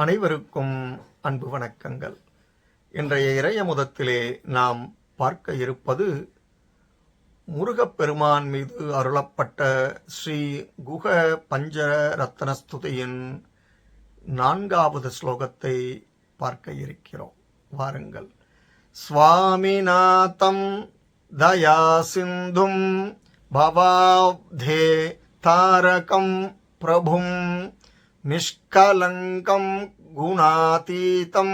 அனைவருக்கும் அன்பு வணக்கங்கள். இன்றைய இறையமுதத்திலே நாம் பார்க்க இருப்பது முருகப்பெருமான் மீது அருளப்பட்ட ஸ்ரீ குக பஞ்ச ரத்னஸ்துதியின் நான்காவது ஸ்லோகத்தை பார்க்க இருக்கிறோம். வாருங்கள். சுவாமிநாதம் தயா சிந்தும் பவாப்தே தாரகம் பிரபும் നിഷ്കലങ്കം ഗുണാതീതം.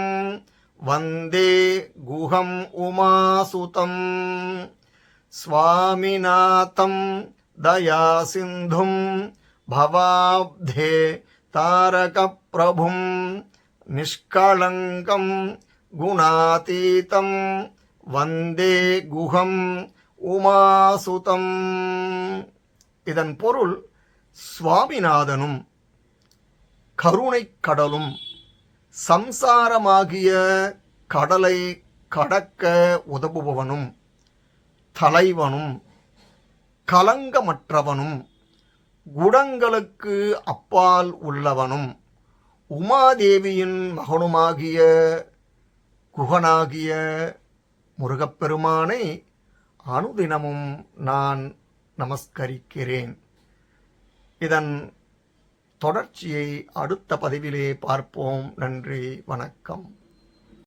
വന്ദേ ഗുഹം ഉമാസുതം. സ്വാമിനാഥം ദയാസിന്ധും. ഭവാബ്ധേ താരകപ്രഭും. നിഷ്കളങ്കം ഗുണാതീതം. വന്ദേ ഗുഹം ഉമാസുതം. ഇതൻ പൊരുൾ സ്വാമിനാഥനും கருணைக் கடலும் சம்சாரமாகிய கடலை கடக்க உதவுபவனும் தலைவனும் கலங்கமற்றவனும் குணங்களுக்கு அப்பால் உள்ளவனும் உமாதேவியின் மகனுமாகிய குகனாகிய முருகப்பெருமானை அனுதினமும் நான் நமஸ்கரிக்கிறேன். இதன் தொடர்ச்சியை அடுத்த பதிவிலே பார்ப்போம். நன்றி வணக்கம்.